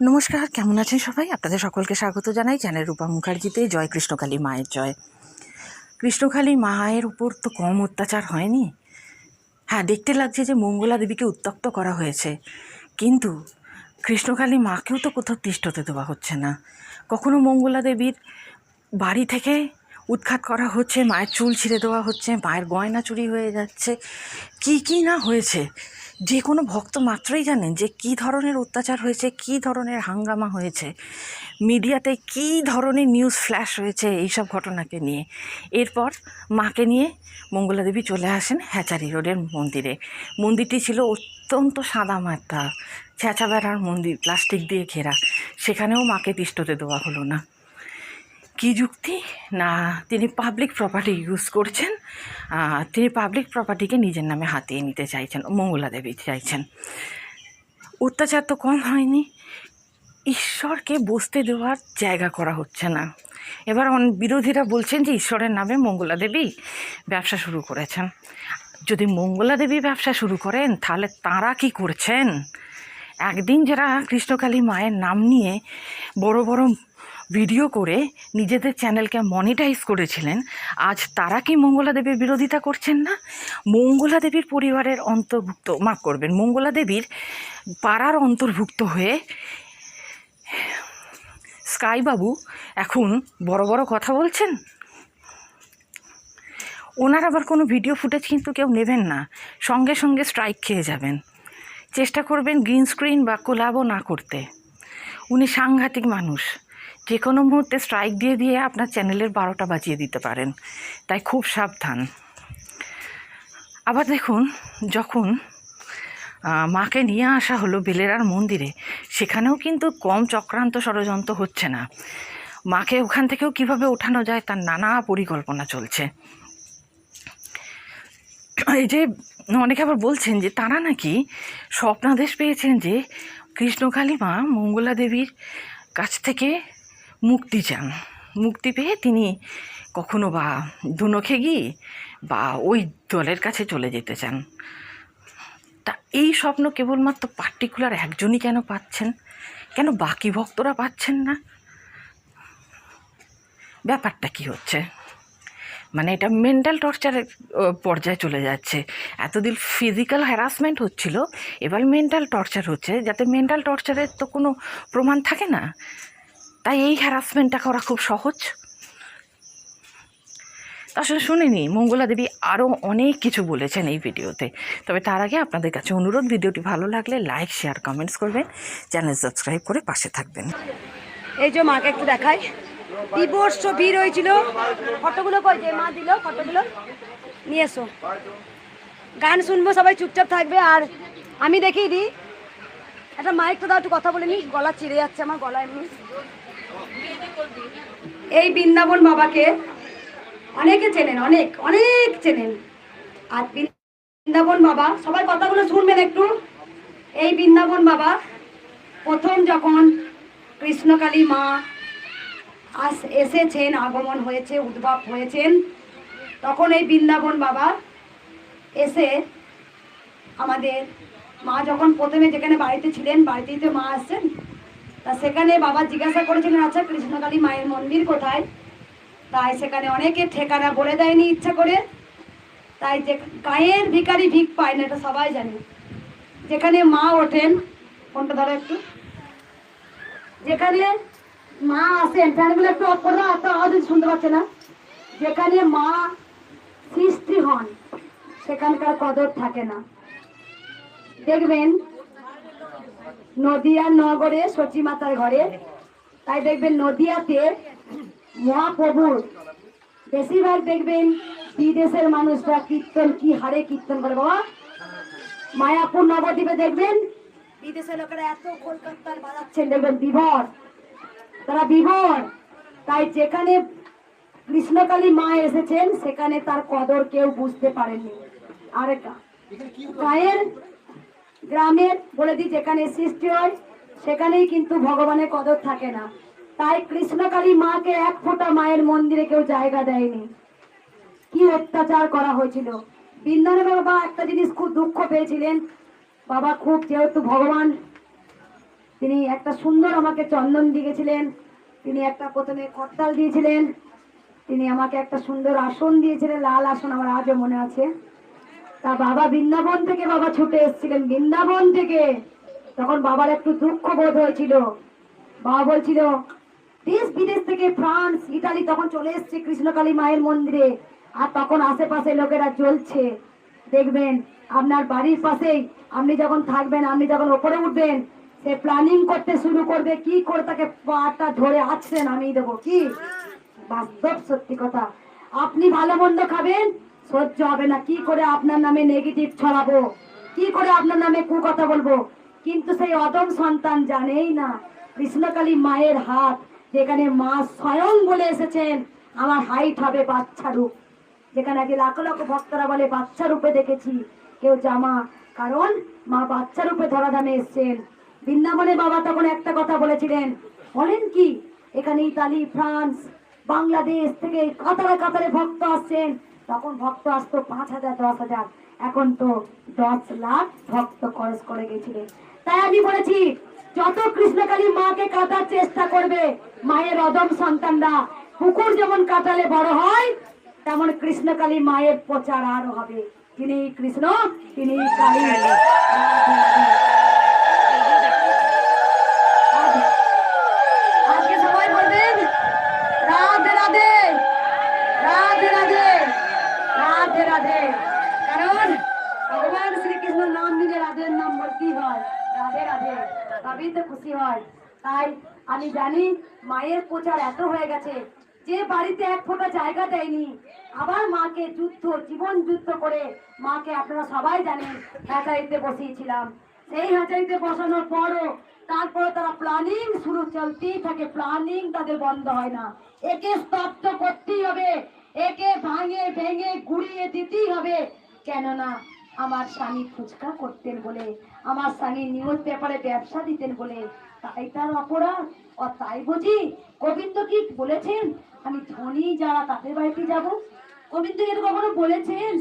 নমস্কার, কেমন আছেন সবাই? আপনাদের সকলকে স্বাগত জানাই চ্যানেল রূপা মুখার্জিতে। জয় কৃষ্ণকালী মায়ের জয়। কৃষ্ণকালী মায়ের উপর তো কম অত্যাচার হয়নি। হ্যাঁ দেখতে লাগছে যে মঙ্গলা দেবীকে উত্তক্ত করা হয়েছে। কিন্তু কৃষ্ণকালী মাকেও তো কোথাও তিষ্ঠতে দেওয়া হচ্ছে না। কখনো মঙ্গলা দেবীর বাড়ি থেকে উৎখাত করা হচ্ছে, মায়ের চুল ছিঁড়ে দেওয়া হচ্ছে, মায়ের গয়না চুরি হয়ে যাচ্ছে। কি কি না হয়েছে? যে কোনো ভক্ত মাত্রই জানেন যে কি ধরনের অত্যাচার হয়েছে, কি ধরনের হাঙ্গামা হয়েছে। মিডিয়াতে কি ধরনের নিউজ ফ্ল্যাশ হয়েছে এইসব ঘটনাকে নিয়ে। এরপর মাকে নিয়ে মঙ্গলা দেবী চলে আসেন হ্যাচারি রোডের মন্দিরে। মন্দিরটি ছিল অত্যন্ত সাদা মাটা ছ্যাঁচা বেড়ার মন্দির, প্লাস্টিক দিয়ে ঘেরা। সেখানেও মাকে তিষ্ঠতে দেওয়া হলো না। কী যুক্তি? না, তিনি পাবলিক প্রপার্টি ইউজ করছেন। তিনি পাবলিক প্রপার্টিকে নিজের নামে হাতিয়ে নিতে চাইছেন, মঙ্গলা দেবী চাইছেন। অত্যাচার তো কম হয়নি। ঈশ্বরকে বসতে দেওয়ার জায়গা করা হচ্ছে না। এবার বিরোধীরা বলছেন যে ঈশ্বরের নামে মঙ্গলা দেবী ব্যবসা শুরু করেছেন। যদি মঙ্গলা দেবী ব্যবসা শুরু করেন, তাহলে তাঁরা কি করছেন? একদিন যারা কৃষ্ণকালী মায়ের নাম নিয়ে বড় বড় ভিডিও করে নিজেদের চ্যানেলকে মনিটাইজ করেছিলেন। আজ তারা কি মঙ্গলা দেবীর বিরোধিতা করছেন না? মঙ্গলা দেবীর পরিবারের অন্তর্ভুক্ত, মাফ করবেন, মঙ্গলা দেবীর পাড়ার অন্তর্ভুক্ত হয়ে স্কাই বাবু এখন বড় বড় কথা বলছেন? ওনার আবার কোনো ভিডিও ফুটেজ কিন্তু কেউ নেবেন না। সঙ্গে সঙ্গে স্ট্রাইক খেয়ে যাবেন। চেষ্টা করবেন গ্রিন স্ক্রিন বা কোলাবও না করতে। উনি সাংঘাতিক মানুষ। যে কোনো মুহূর্তে স্ট্রাইক দিয়ে দিয়ে আপনার চ্যানেলের বারোটা বাজিয়ে দিতে পারেন। তাই খুব সাবধান। আবার দেখুন, যখন মাকে নিয়ে আসা হলো বেলেরার মন্দিরে, সেখানেও কিন্তু কম চক্রান্ত ষড়যন্ত্র হচ্ছে না। মাকে ওখান থেকেও কীভাবে ওঠানো যায় তার নানা পরিকল্পনা চলছে। এই যে, অনেকে আবার বলছেন যে, তারা নাকি স্বপ্নাদেশ পেয়েছেন যে, কৃষ্ণকালী মা মঙ্গলা দেবীর কাছ থেকে মুক্তি চান। মুক্তি পেয়ে তিনি কখনো বা ধুনখেগি বা ওই দলের কাছে চলে যেতে চান। তা এই স্বপ্ন কেবলমাত্র পার্টিকুলার একজনই কেন পাচ্ছেন? কেন বাকি ভক্তরা পাচ্ছেন না? ব্যাপারটা কি হচ্ছে? মানে এটা মেন্টাল টর্চারের পর্যায়ে চলে যাচ্ছে। এতদিন ফিজিক্যাল হ্যারাসমেন্ট হচ্ছিল, এবার মেন্টাল টর্চার হচ্ছে। যাতে মেন্টাল টর্চারের তো কোনো প্রমাণ থাকে না? তাই এই হ্যারাসমেন্টটা করা খুব সহজ। আসলে শুনিনি, মঙ্গলা দেবী আরও অনেক কিছু বলেছেন এই ভিডিওতে। তবে তার আগে আপনাদের কাছে অনুরোধ, ভিডিওটি ভালো লাগলে লাইক শেয়ার কমেন্টস করবেন। চ্যানেল সাবস্ক্রাইব করে পাশে থাকবেন। এই যে মাকে একটু দেখাই। বিবর্ষ ভিড় হয়েছিল। ফটোগুলো কই যে মা দিল, ফটোগুলো? নিয়ে এসো। গান শুনব, সবাই চুপচাপ থাকবে। আর আমি দেখিয়ে দিই, একটা মাইক তো দাও, একটু কথা বলে নি। গলা চিড়ে যাচ্ছে আমার গলা এমনি। এই বৃন্দাবন বাবাকে অনেকে চেনেন, অনেক অনেক চেনেন। আর বৃন্দাবন বাবা, সবাই কথাগুলো শুনবেন একটু। এই বৃন্দাবন বাবা প্রথম যখন কৃষ্ণকালী মা আস এসেছেন, আগমন হয়েছে, উদ্ভব হয়েছেন, তখন এই বৃন্দাবন বাবা এসে আমাদের মা যখন প্রথমে যেখানে বাড়িতে ছিলেন, বাড়িতেই তো মা আসছেন সেখানে বাবা জিজ্ঞাসা করেছিলেন আচ্ছা কৃষ্ণকালী মায়ের মন্দির কোথায়? তাই সেখানে অনেকে ঠিকানা বলে দেয়নি ইচ্ছা করে। তাই যে গায়ের ভিখারি ভিক পায় না, এটা সবাই জানে। যেখানে মা ওঠেন, ফোনটা ধরো একটু। যেখানে মা আসেন, ফ্যানগুলো একটু অফ এত আওয়াজ শুনতে পাচ্ছে না। যেখানে মা সৃষ্টি হন, সেখানকার কদর থাকে না। দেখবেন নদিয়া নগরে সচী মাতার ঘরে। তাই দেখবেন নদিয়াতে মহাপ্রভুর বেশিরভাগ দেখবেন বিদেশের মানুষরা কীর্তন, কি হারে কীর্তন করে বাবা। মায়াপুর নবদ্বীপে দেখবেন বিদেশের লোকেরা এত কলকাতার বাজাচ্ছেন দেখবেন বিভর। তারা বিভর। তাই যেখানে কৃষ্ণকালী মা এসেছেন, সেখানে তার কদর কেউ বুঝতে পারেনি আর গায়ের গ্রামের বলে দিই, যেখানে সৃষ্টি হয়, সেখানেই কিন্তু ভগবানের কদর থাকে না। তাই কৃষ্ণকালী মাকে এক ফোঁটা মায়ের মন্দিরে কেউ জায়গা দেয়নি। কি অত্যাচার করা হয়েছিল। বৃন্দাবনে বাবা একটা জিনিস খুব দুঃখ পেয়েছিলেন। বাবা খুব যেহেতু ভগবান, তিনি একটা সুন্দর আমাকে চন্দন দিয়েছিলেন। তিনি একটা প্রথমে করতাল দিয়েছিলেন। তিনি আমাকে একটা সুন্দর আসন দিয়েছিলেন, লাল আসন আমার আজও মনে আছে। তা বাবা বৃন্দাবন থেকে বাবা ছুটে এসেছিলেন। বৃন্দাবন থেকে। তখন বাবার একটু দুঃখ বোধ হয়েছিল। বাবা বলছিল, দেশ বিদেশ থেকে ফ্রান্স ইতালি তখন চলে এসছে কৃষ্ণকালী মায়ের মন্দিরে। আর তখন আশেপাশে লোকেরা চলছে দেখবেন, আপনার বাড়ির পাশেই আপনি যখন থাকবেন, আপনি যখন ওপরে উঠবেন, সে প্ল্যানিং করতে শুরু করবে। কি করে তাকে পাটা ধরে আছড়ে আমি দেবো? কি? বাস্তব সত্যি কথা। আপনি ভালো মন্দ খাবেন সহ্য হবে না। কি করে আপনার নামে নেগেটিভ ছড়াবো? কি করে আপনার নামে কুকথা বলব? কিন্তু সেই অদম সন্তান জানেই না, কৃষ্ণকালী মায়ের হাত, যেখানে মা স্বয়ং বলে এসেছেন, আমার হাইট হবে বাচ্চা রূপ। যেখানে আগে লাখ লাখ ভক্তরা বলে, বাচ্চা রূপে দেখেছি। কেউ জামা, কারণ মা বাচ্চা রূপে ধরা এসছেন। বৃন্দাবনে বাবা তখন একটা কথা বলেছিলেন, বলেন কি? এখানে ইতালি ফ্রান্স, বাংলাদেশ থেকে কাতারে কাতারে ভক্ত আসছেন। তখন ভক্ত আসতো পাঁচ হাজার, দশ হাজার। এখন তো দশ লাখ ভক্ত খরচ করে গেছিলেন তাই আমি বলেছি, যত কৃষ্ণকালী মাকে কাটার চেষ্টা করবে, মায়ের অদম সন্তানরা, কুকুর যেমন কাটালে বড় হয়, তেমন কৃষ্ণকালী মায়ের প্রচার আরও হবে। তিনি কৃষ্ণ, তিনি কালী রাধে রাধে। আজকে সবাই বলবেন রাধে রাধে রাধে রাধে রাধে রাধে কারণ ভগবান শ্রীকৃষ্ণ নাম নিলে রাধের বলতেই হয়, রাধে রাধে তবেই তো খুশি হয়। তাই আমি জানি মায়ের প্রচার এত হয়ে গেছে, যে বাড়িতে এক ফোঁটা জায়গা দেয়নি, আবার মাকে যুদ্ধ, জীবন যুদ্ধ করে মাকে আপনারা সবাই জানেন হ্যাচারিতে বসিয়েছিলাম। সেই হ্যাচারিতে বসানোর পরও তারপরে তারা প্ল্যানিং শুরু চলতেই থাকে, প্ল্যানিং তাদের বন্ধ হয় না। একে স্তব্ধ করতেই হবে, একে ভাঙে, ভেঙে, গুড়িয়ে দিতেই হবে। কেননা আমার স্বামী ফুচকা করতেন বলে, আমার স্বামী নিউজ পেপারে ব্যবসা দিতেন বলে, তাই তার অপরাধ। ও তাই বুঝি গোবিন্দ কি বলেছেন? আমি ধনী যারা তাদের বাড়িতে যাব। গোবিন্দ এটা কখনো বলেছেন?